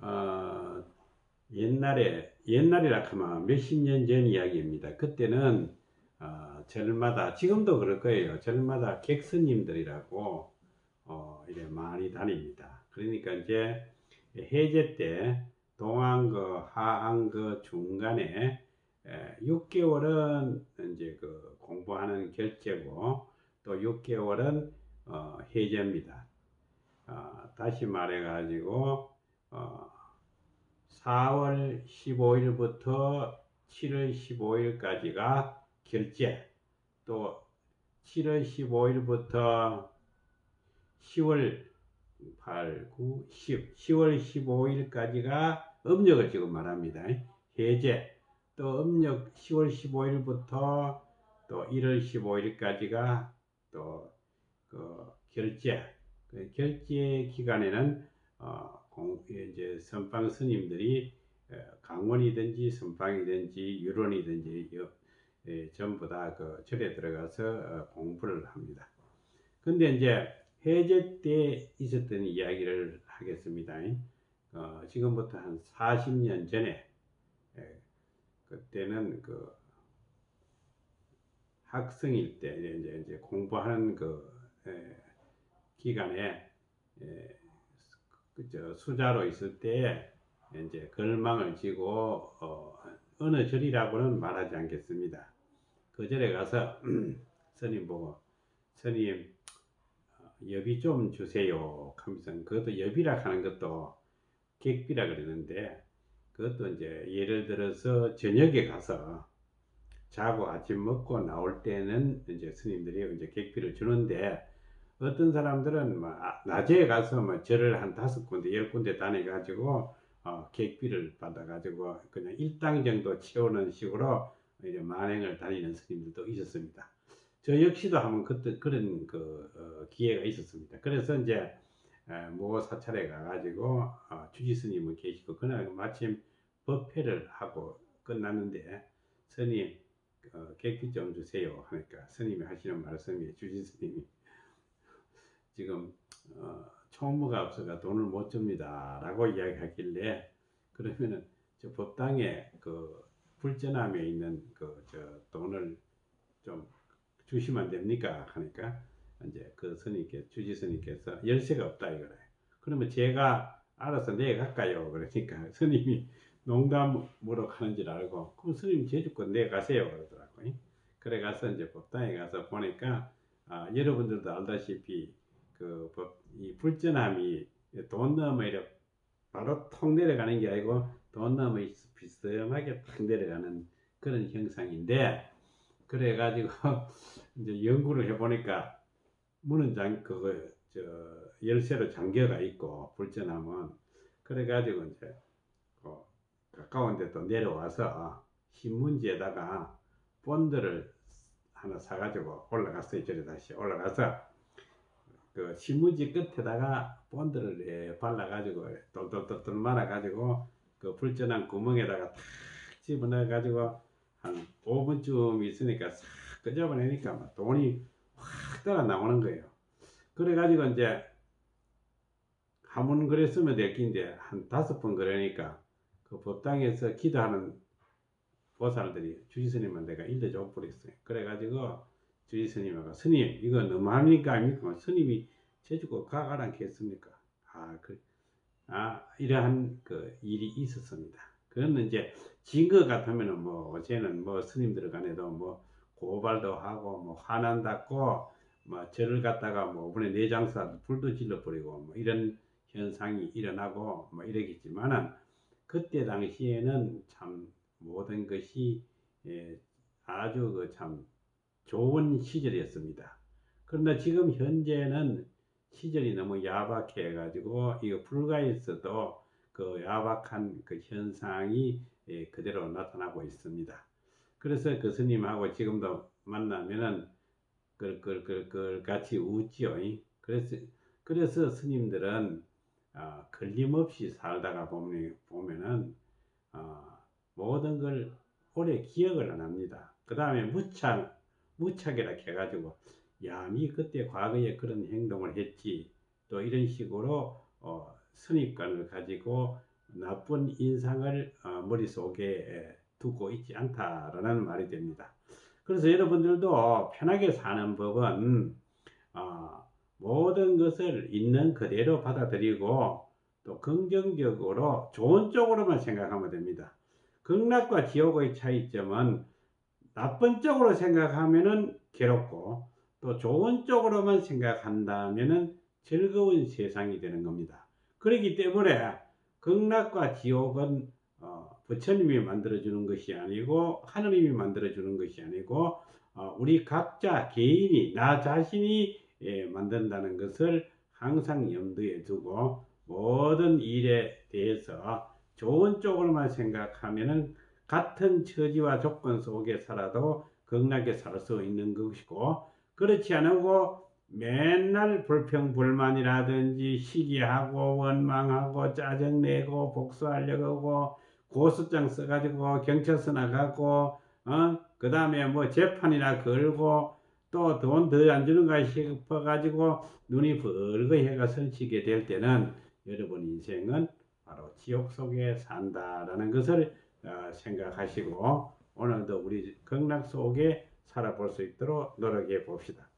어, 옛날에 옛날이라 하면 몇십 년 전 이야기입니다. 그때는 어, 절마다 지금도 그럴 거예요. 절마다 객스님들이라고 어, 이래 많이 다닙니다. 그러니까 이제 해제 때 동안거, 하안거 중간에 에, 6개월은 이제 그 공부하는 결제고 또 6개월은 어, 해제입니다. 어, 다시 말해가지고 어, 4월 15일부터 7월 15일까지가 결제. 또 7월 15일부터 10월 8, 9, 10, 10월 15일까지가 음력을 지금 말합니다. 해제. 또 음력 10월 15일부터 또 1월 15일까지가 또 그 결제. 그 결제 기간에는 어, 공, 이제 선방 스님들이 강원이든지 선방이든지 유론이든지 예, 전부 다 그 절에 들어가서 어, 공부를 합니다. 근데 이제 해제 때 있었던 이야기를 하겠습니다. 어, 지금부터 한 40년 전에 예, 그때는 그 학생일 때 이제, 이제 공부하는 그 에, 기간에 에, 그저 수자로 있을 때 이제 걸망을 지고 어, 어느 절이라고는 말하지 않겠습니다. 그 절에 가서 스님 보고 스님 어, 여비 좀 주세요 하면서 그것도 여비라 하는 것도 객비라 그러는데 그것도 이제 예를 들어서 저녁에 가서 자고 아침 먹고 나올 때는 이제 스님들이 이제 객비를 주는데 어떤 사람들은 뭐 아, 낮에 가서 뭐 절을 한 다섯 군데 열 군데 다녀 가지고 어, 객비를 받아 가지고 그냥 일당 정도 채우는 식으로 이제 만행을 다니는 스님들도 있었습니다. 저 역시도 한번 그때 그런 그 어, 기회가 있었습니다. 그래서 이제 모 사찰에 가가지고 어, 주지 스님은 계시고 그날 마침 법회를 하고 끝났는데 스님 어, 객기 좀 주세요 하니까 스님이 하시는 말씀이 주지 스님이 지금 어, 총무가 없어가 돈을 못 줍니다 라고 이야기하길래 그러면은 저 법당에 그 불전함에 있는 그 저 돈을 좀 주시면 안 됩니까? 하니까 이제 그 스님께 주지 스님께서 열쇠가 없다 이거래. 그러면 제가 알아서 내갈까요? 그러니까 스님이 농담으로 하는 줄 알고 그럼 스님 제주권 내가세요 그러더라고요. 그래 가서 이제 법당에 가서 보니까 아, 여러분들도 알다시피 그 법, 이 불전함이 돈 넘어 이렇 바로 통 내려가는 게 아니고 돈 넘어 비스듬하게 탁 내려가는 그런 형상인데 그래 가지고 이제 연구를 해보니까 문은 장 그거 저 열쇠로 잠겨가 있고 불전함은 그래 가지고 이제 그 가까운 데또 내려와서 신문지에다가 본드를 하나 사가지고 올라갔어요. 저리 다시 올라가서 그 신문지 끝에다가 본드를 예, 발라가지고 똘똘똘똘 말아가지고 그 불전한 구멍에다가 탁 집어넣어가지고 한 5분쯤 있으니까 싹 끄집어내니까 막 돈이 확 따라 나오는 거예요. 그래가지고 이제 한 번 그랬으면 됐긴데 한 다섯 번 그러니까 그 법당에서 기도하는 보살들이 주지스님은 내가 일러줘 버렸어요. 그래가지고 주의 스님하고 스님 이거 너무합니까 아닙니까? 스님이 제주고 가가라 않겠습니까? 아, 그, 아 이러한 그 일이 있었습니다. 그거는 이제 증거 같으면은 뭐 어제는 뭐 스님들 간에도 뭐 고발도 하고 뭐 화난다고 뭐 절을 갖다가 뭐 오분에 내장사 불도 질러버리고 뭐 이런 현상이 일어나고 뭐 이러겠지만은 그때 당시에는 참 모든 것이 예, 아주 그참 좋은 시절이었습니다. 그런데 지금 현재는 시절이 너무 야박해 가지고 이거 불가에서도 그 야박한 그 현상이 예, 그대로 나타나고 있습니다. 그래서 그 스님하고 지금도 만나면은 끌끌끌끌 같이 웃지요. 그래서 그래서 스님들은 어, 걸림없이 살다가 보면, 보면은 어, 모든 걸 오래 기억을 안 합니다. 그 다음에 무창 무착이라 해가지고 야미 그때 과거에 그런 행동을 했지 또 이런 식으로 어, 선입관을 가지고 나쁜 인상을 어, 머릿속에 에, 두고 있지 않다라는 말이 됩니다. 그래서 여러분들도 편하게 사는 법은 어, 모든 것을 있는 그대로 받아들이고 또 긍정적으로 좋은 쪽으로만 생각하면 됩니다. 극락과 지옥의 차이점은 나쁜 쪽으로 생각하면은 괴롭고 또 좋은 쪽으로만 생각한다면은 즐거운 세상이 되는 겁니다. 그렇기 때문에 극락과 지옥은 어, 부처님이 만들어주는 것이 아니고 하느님이 만들어주는 것이 아니고 어, 우리 각자 개인이 나 자신이 예, 만든다는 것을 항상 염두에 두고 모든 일에 대해서 좋은 쪽으로만 생각하면은 같은 처지와 조건 속에 살아도 극락에 살 수 있는 것이고 그렇지 않고 맨날 불평불만이라든지 시기하고 원망하고 짜증내고 복수하려고 하고 고소장 써가지고 경찰서 나가고 어? 그 다음에 뭐 재판이나 걸고 또 돈 더 안 주는가 싶어가지고 눈이 벌거 해가 설치게 될 때는 여러분 인생은 바로 지옥 속에 산다라는 것을 어, 생각하시고 오늘도 우리 극락 속에 살아볼 수 있도록 노력해 봅시다.